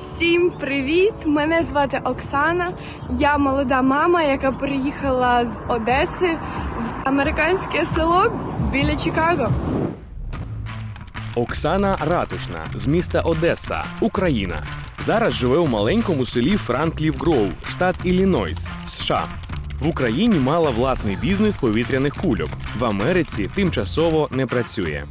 Всім привіт! Мене звати Оксана. Я молода мама, яка переїхала з Одеси в американське село біля Чикаго. Оксана Ратушна з міста Одеса, Україна. Зараз живе у маленькому селі Франклів Гроу, штат Іллінойс, США. В Україні мала власний бізнес повітряних кульок. В Америці тимчасово не працює.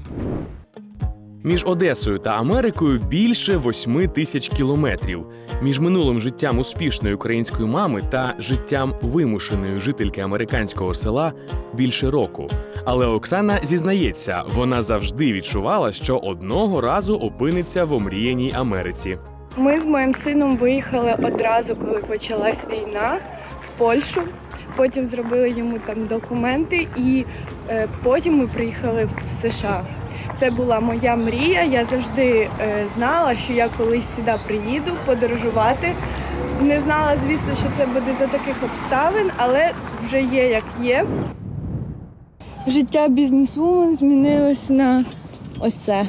Між Одесою та Америкою більше восьми тисяч кілометрів. Між минулим життям успішної української мами та життям вимушеної жительки американського села більше року. Але Оксана зізнається, вона завжди відчувала, що одного разу опиниться в омріяній Америці. Ми з моїм сином виїхали одразу, коли почалась війна в Польщу. Потім зробили йому там документи, і е, потім ми приїхали в США. Це була моя мрія. Я завжди е, знала, що я колись сюди приїду подорожувати. Не знала, звісно, що це буде за таких обставин, але вже є як є. Життя бізнесвумен змінилось на ось це.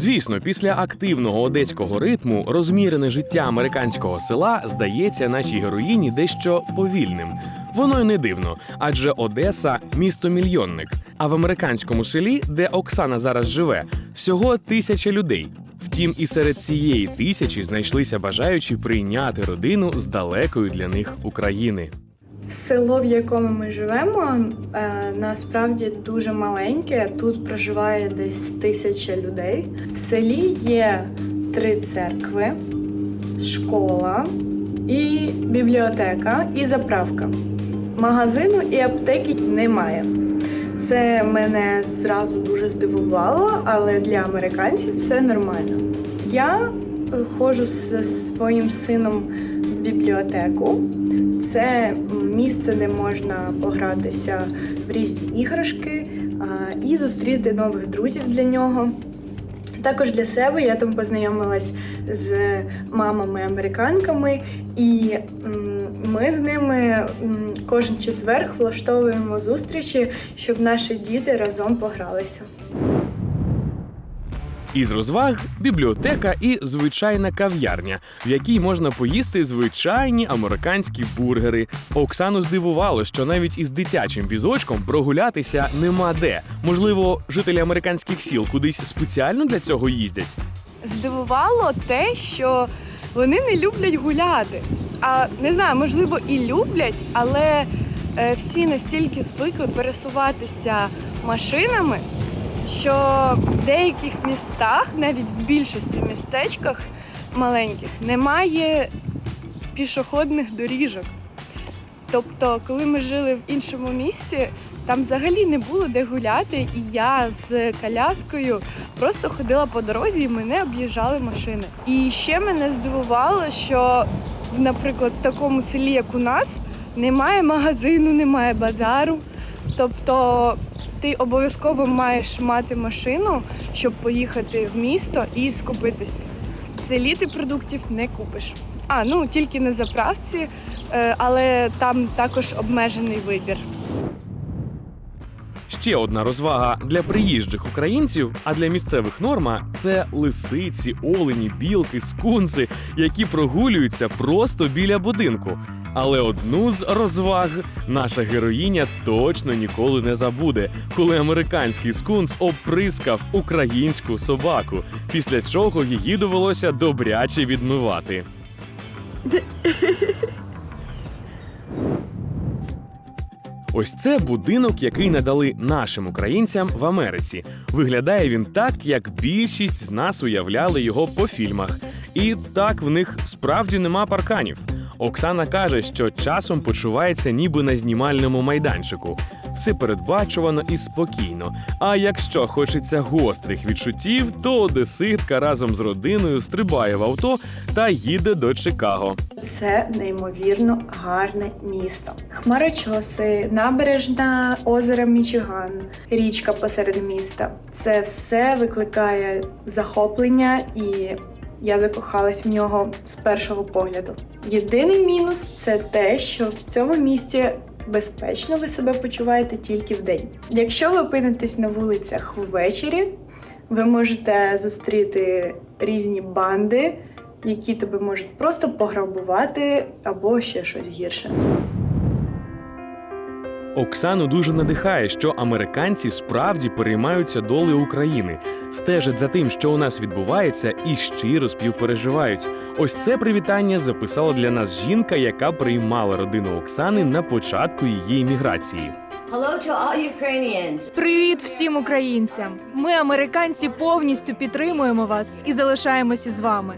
Звісно, після активного одеського ритму розмірене життя американського села здається нашій героїні дещо повільним. Воно й не дивно, адже Одеса місто-мільйонник. А в американському селі, де Оксана зараз живе, всього тисяча людей. Втім, і серед цієї тисячі знайшлися бажаючі прийняти родину з далекої для них України. Село, в якому ми живемо, е, насправді дуже маленьке. Тут проживає десь тисяча людей. В селі є три церкви, школа і бібліотека, і заправка. Магазину і аптеки немає. Це мене зразу дуже здивувало, але для американців це нормально. Я ходжу з своїм сином бібліотеку. Це місце, де можна погратися в різні іграшки і зустріти нових друзів для нього. Також для себе я там познайомилась з мамами-американками, і ми з ними кожен четверг влаштовуємо зустрічі, щоб наші діти разом погралися. Із розваг бібліотека і звичайна кав'ярня, в якій можна поїсти звичайні американські бургери. Оксану здивувало, що навіть із дитячим візочком прогулятися нема де. Можливо, жителі американських сіл кудись спеціально для цього їздять. здивувало те, що вони не люблять гуляти. А не знаю, можливо, і люблять, але е, всі настільки звикли пересуватися машинами, що в деяких містах, навіть в більшості містечках маленьких, немає пішохідних доріжок. Тобто, коли ми жили в іншому місті, там взагалі не було де гуляти, і я з коляскою просто ходила по дорозі і мене об'їжджали машини. І ще мене здивувало, що, наприклад, в такому селі, як у нас, немає магазину, немає базару. Тобто ти обов'язково маєш мати машину, щоб поїхати в місто і скупитись. В селі ти продуктів не купиш. А, ну тільки на заправці, е, але там також обмежений вибір. Ще одна розвага для приїжджих українців, а для місцевих норма це лисиці, олені, білки, скунси, які прогулюються просто біля будинку. Але одну з розваг наша героїня точно ніколи не забуде, коли американський скунс оприскав українську собаку, після чого її довелося добряче відмивати. Ось це будинок, який надали нашим українцям в Америці. Виглядає він так, як більшість з нас уявляли його по фільмах. І так в них справді нема парканів. Оксана каже, що часом почувається ніби на знімальному майданчику. Все передбачувано і спокійно. А якщо хочеться гострих відчуттів, то одеситка разом з родиною стрибає в авто та їде до Чикаго. Це неймовірно гарне місто. Хмарочоси, набережна озера Мічиган, річка посеред міста. Це все викликає захоплення і. Я закохалась в нього з першого погляду. Єдиний мінус це те, що в цьому місті безпечно ви себе почуваєте тільки вдень. Якщо ви опинитесь на вулицях ввечері, ви можете зустріти різні банди, які тебе можуть просто пограбувати або ще щось гірше. Оксану дуже надихає, що американці справді переймаються долею України, стежать за тим, що у нас відбувається, і щиро співпереживають. Ось це привітання записала для нас жінка, яка приймала родину Оксани на початку її імміграції. Hello to all Ukrainians. Привіт всім українцям! Ми, американці, повністю підтримуємо вас і залишаємося з вами.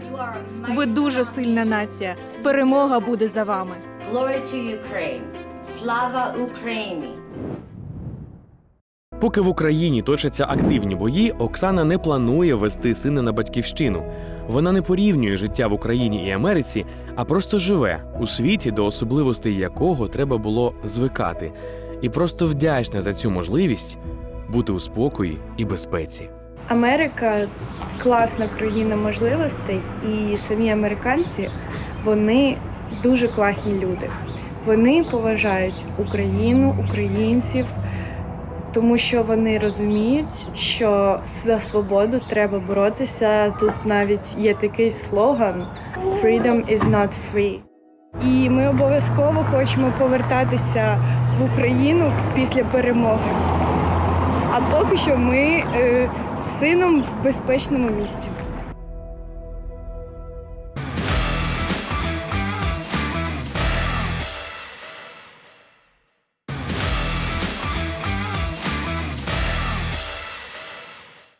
Ви дуже сильна нація. Перемога буде за вами. Glory to Ukraine. Slava Ukraini. Поки в Україні точаться активні бої, Оксана не планує вести сина на батьківщину. Вона не порівнює життя в Україні і Америці, а просто живе у світі, до особливостей якого треба було звикати, і просто вдячна за цю можливість бути у спокої і безпеці. Америка класна країна можливостей, і самі американці вони дуже класні люди. Вони поважають Україну, українців, тому що вони розуміють, що за свободу треба боротися. Тут навіть є такий слоган «Freedom is not free». І ми обов'язково хочемо повертатися в Україну після перемоги. А поки що ми е, з сином в безпечному місці.